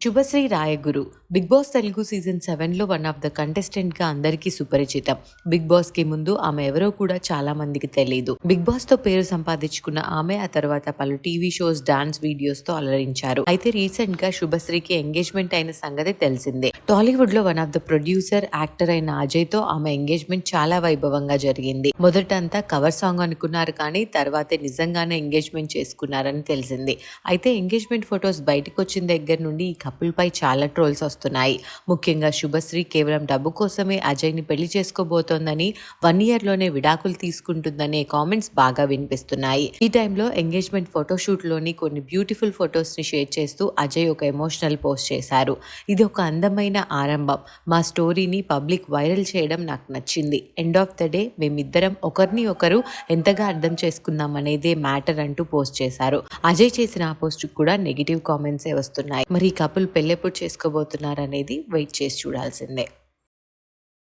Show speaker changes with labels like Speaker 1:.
Speaker 1: Subhashree Rayaguru big boss Telugu season సెవెన్లో one of the కంటెస్టెంట్గా అందరికీ సుపరిచితం. బిగ్ బాస్కి ముందు ఆమె ఎవరో కూడా చాలా మందికి తెలియదు బిగ్ బాస్తో పేరు సంపాదించుకున్న ఆమె ఆ తర్వాత పలు టీవీ షోస్ డాన్స్ వీడియోస్తో అలరించారు. అయితే రీసెంట్గా శుభశ్రీకి ఎంగేజ్మెంట్ అయిన సంగతి తెలిసిందే. టాలీవుడ్లో one of the producer actor అయిన అజయ్తో ఆమె ఎంగేజ్మెంట్ చాలా వైభవంగా జరిగింది. మొదటంతా కవర్ సాంగ్ అనుకున్నారు కానీ తర్వాతే నిజంగానే ఎంగేజ్మెంట్ చేసుకున్నారని తెలిసింది. అయితే ఎంగేజ్మెంట్ ఫొటోస్ బయటకు వచ్చిన దగ్గర నుండి ఈ కపుల్ పై చాలా ట్రోల్స్ వస్తాయి వస్తున్నాయి ముఖ్యంగా శుభశ్రీ కేవలం డబ్బు కోసమే అజయ్ని పెళ్ళి చేసుకోబోతోందని వన్ ఇయర్లోనే విడాకులు తీసుకుంటుందనే కామెంట్స్ బాగా వినిపిస్తున్నాయి. ఈ టైంలో ఎంగేజ్మెంట్ ఫోటోషూట్లోని కొన్ని బ్యూటిఫుల్ ఫొటోస్ని షేర్ చేస్తూ అజయ్ ఒక ఎమోషనల్ పోస్ట్ చేశారు. ఇది ఒక అందమైన ఆరంభం. మా స్టోరీని పబ్లిక్ వైరల్ చేయడం నాకు నచ్చింది. ఎండ్ ఆఫ్ ద డే మేమిద్దరం ఒకరిని ఒకరు ఎంతగా అర్థం చేసుకున్నాం అనేదే మ్యాటర్ అంటూ పోస్ట్ చేశారు. అజయ్ చేసిన ఆ పోస్ట్ కూడా నెగిటివ్ కామెంట్సే వస్తున్నాయి. మరి ఈ కపుల్ పెళ్ళెప్పుడు చేసుకోబోతున్నారు? అనేది వెయిట్ చేసి చూడాల్సిందే.